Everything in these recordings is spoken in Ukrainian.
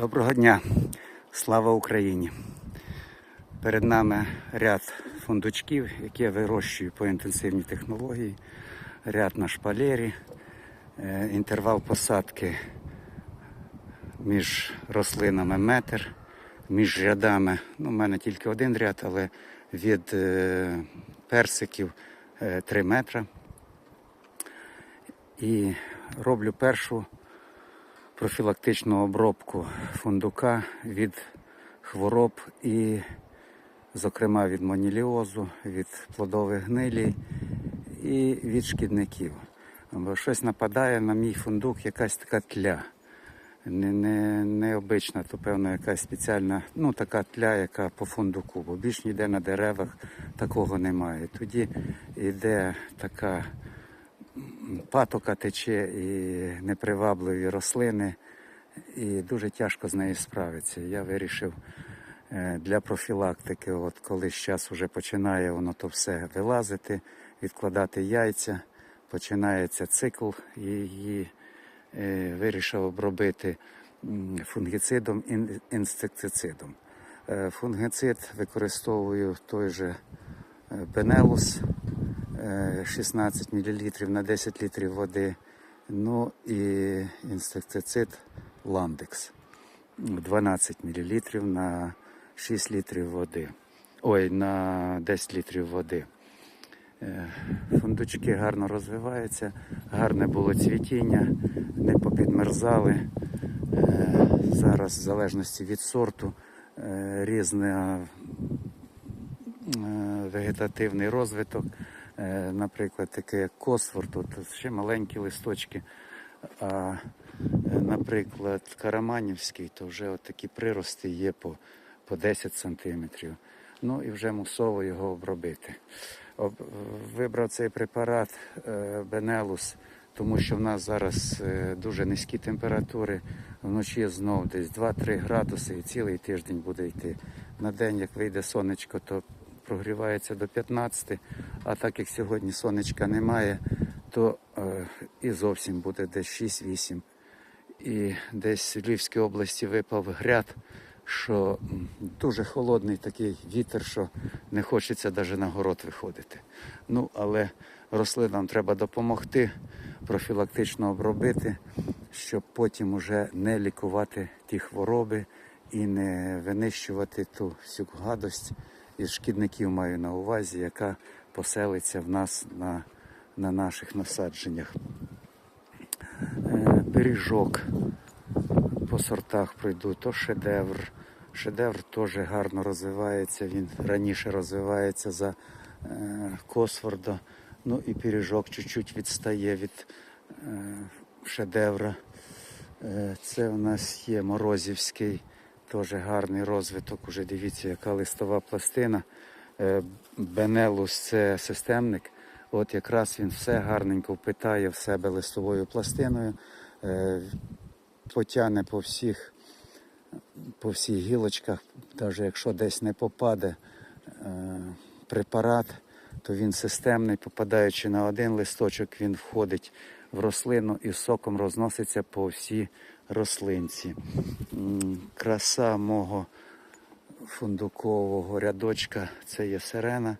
Доброго дня, слава Україні! Перед нами ряд фундучків, які я вирощую по інтенсивній технології, ряд на шпалері, Е, інтервал посадки між рослинами метр, між рядами. Ну, у мене тільки один ряд, але від е, персиків 3 метри. І роблю першу профілактичну обробку фундука від хвороб і, зокрема, від моніліозу, від плодових гнилій і від шкідників. Бо щось нападає на мій фундук, якась така тля. Не, не, необична, то певно якась спеціальна, ну така тля, яка по фундуку, бо більш ніде на деревах такого немає. Тоді йде така патока тече і непривабливі рослини, і дуже тяжко з нею справитися. Я вирішив е, для профілактики, от коли зараз вже починає воно то все вилазити, відкладати яйця, починається цикл її. е, Вирішив обробити фунгіцидом ін- інсектицидом. Е, Фунгіцид використовую той же Бенелус 16 мл на 10 літрів води. Ну і інсектицид Ландекс 12 мл на 6 літрів води. Ой, на 10 літрів води. Е, Фундучки гарно розвиваються, гарне було цвітіння, не попідмерзали. Е, Зараз, в залежності від сорту, е, різна е, вегетативний розвиток. Е, Наприклад, таке як косфор, тут ще маленькі листочки. А, е, наприклад, Караманівський, то вже от такі прирости є по, по 10 сантиметрів. Ну і вже мусово його обробити. Об, вибрав цей препарат е, Бенелус, тому що в нас зараз дуже низькі температури. Вночі знов десь 2-3 градуси і цілий тиждень буде йти. На день, як вийде сонечко, то прогрівається до 15, а так як сьогодні сонечка немає, то е, і зовсім буде десь 6-8. І десь в Львівській області випав гряд, що дуже холодний такий вітер, що не хочеться навіть на город виходити. Ну, але рослинам треба допомогти, профілактично обробити, щоб потім уже не лікувати ті хвороби і не винищувати ту всю гадость із шкідників маю на увазі, яка поселиться в нас на, на наших насадженнях. Е, Пиріжок по сортах пройду, то шедевр. Шедевр теж гарно розвивається, він раніше розвивається за е, Косфорда. Ну і пиріжок чуть-чуть відстає від е, шедевра. Це у нас є Морозівський, теж гарний розвиток. Уже дивіться, яка листова пластина. Е, Бенелус це системник. От якраз він все гарненько впитає в себе листовою пластиною, е, потягне по всіх, по всіх гілочках, навіть якщо десь не попаде е, препарат, то він системний, попадаючи на один листочок, він входить в рослину і соком розноситься по всій рослинці. Краса мого фундукового рядочка це є сирена.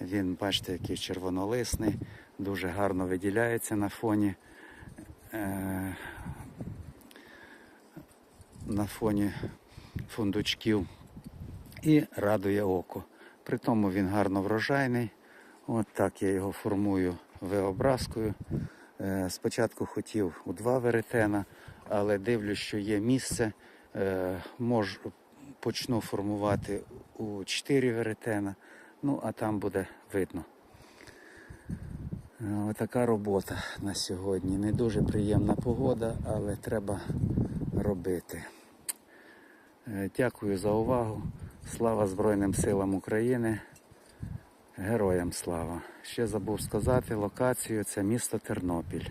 Він, бачите, який червонолисний, дуже гарно виділяється на фоні. Е- на фоні фундучків і радує око. При тому він гарно врожайний. От так я його формую виобразкою. Е, Спочатку хотів у два веретена, але дивлюсь, що є місце. Е, Можу, почну формувати у чотири веретена. Ну, а там буде видно. Е, Отака робота на сьогодні. Не дуже приємна погода, але треба робити. Дякую за увагу. Слава Збройним силам України. Героям слава. Ще забув сказати локацію це місто Тернопіль.